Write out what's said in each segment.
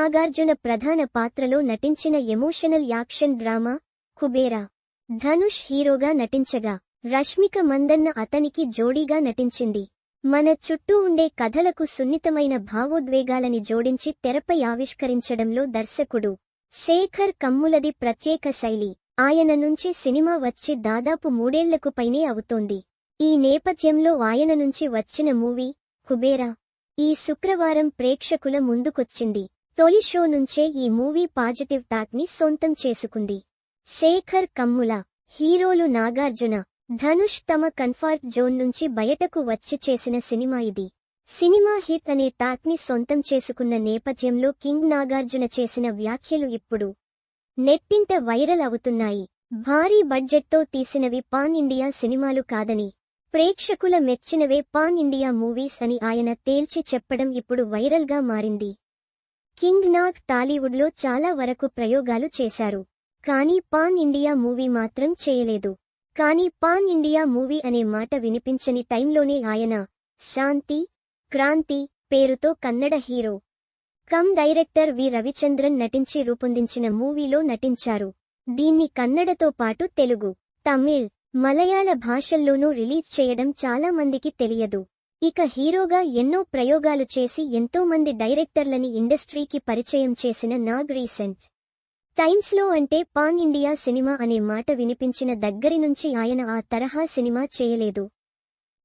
నాగార్జున ప్రధాన పాత్రలో నటించిన emotional action drama Kubera. Dhanush హీరోగా నటించగా రష్మిక మందన్న అతనికి జోడీగా నటించింది. మన చుట్టూ ఉండే కథలకు సున్నితమైన భావోద్వేగాలని జోడించి తెరపై ఆవిష్కరించడంలో దర్శకుడు శేఖర్ కమ్ములది ప్రత్యేక శైలి. ఆయన నుంచి సినిమా వచ్చి దాదాపు మూడేళ్ళకు పైనే అవుతోంది. ఈ నేపథ్యంలో ఆయన నుంచి వచ్చిన మూవీ కుబేరా. ఈ శుక్రవారం ప్రేక్షకుల ముందుకొచ్చింది. తొలి షో నుంచే ఈ మూవీ పాజిటివ్ టాక్ని సొంతం చేసుకుంది. శేఖర్ కమ్ముల హీరోలు నాగార్జున ధనుష్ తమ కన్ఫర్ట్ జోన్ నుంచి బయటకు వచ్చి చేసిన సినిమా ఇది. సినిమా హిట్ అనే టాక్ని సొంతం చేసుకున్న నేపథ్యంలో కింగ్ నాగార్జున చేసిన వ్యాఖ్యలు ఇప్పుడు నెట్టింట వైరల్ అవుతున్నాయి. భారీ బడ్జెట్తో తీసినవి పాన్ ఇండియా సినిమాలు కాదని ప్రేక్షకుల మెచ్చినవే పాన్ ఇండియా మూవీస్ అని ఆయన తేల్చి చెప్పడం ఇప్పుడు వైరల్గా మారింది. కింగ్ నాగ్ టాలీవుడ్లో చాలా వరకు ప్రయోగాలు చేశారు. కానీ పాన్ ఇండియా మూవీ మాత్రం చేయలేదు. కానీ పాన్ ఇండియా మూవీ అనే మాట వినిపించని టైంలోనే ఆయన శాంతి క్రాంతి పేరుతో Kannada hero come director V Ravichandran నటించి రూపొందించిన మూవీలో నటించారు. దీన్ని కన్నడతో పాటు తెలుగు తమిళ్ మలయాళ భాషల్లోనూ రిలీజ్ చేయడం చాలా మందికి తెలియదు. ఇక హీరోగా ఎన్నో ప్రయోగాలు చేసి ఎంతో మంది డైరెక్టర్లని ఇండస్ట్రీకి పరిచయం చేసిన నాగ్ రీసెంట్. టైమ్స్లో అంటే పాన్ ఇండియా సినిమా అనే మాట వినిపించిన దగ్గరి నుంచి ఆయన ఆ తరహా సినిమా చేయలేదు.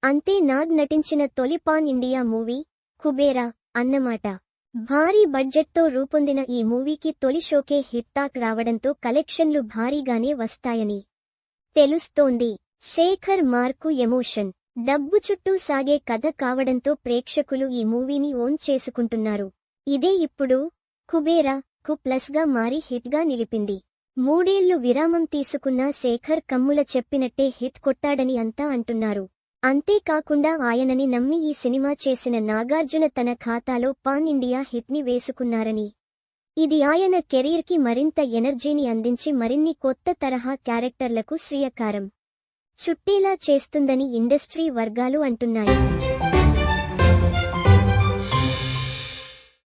అంతే నాగ్ నటించిన తొలి పాన్ ఇండియా మూవీ కుబేరా అన్నమాట. భారీ బడ్జెట్తో రూపొందిన ఈ మూవీకి తొలి షోకే హిట్టాక్ రావడంతో కలెక్షన్లు భారీగానే వస్తాయని తెలుస్తోంది. Sekhar mark emotion. డబ్బు చుట్టూ సాగే కథ కావడంతో ప్రేక్షకులు ఈ మూవీని ఓన్ చేసుకుంటున్నారు. ఇదే ఇప్పుడు కుబేరా కు ప్లస్గా మారి హిట్గా నిలిపింది. మూడేళ్ళు విరామం తీసుకున్న శేఖర్ కమ్ముల చెప్పినట్టే హిట్ కొట్టాడని అంతా అంటున్నారు. అంతేకాకుండా ఆయనని నమ్మి ఈ సినిమా చేసిన నాగార్జున తన ఖాతాలో పాన్ ఇండియా హిట్ని వేసుకున్నారని. ఇది ఆయన కెరీర్కి మరింత ఎనర్జీని అందించి మరిన్ని కొత్త తరహా క్యారెక్టర్లకు శ్రీయకారం. చుట్టేలా చేస్తుందని ఇండస్ట్రీ వర్గాలు అంటున్నాయి.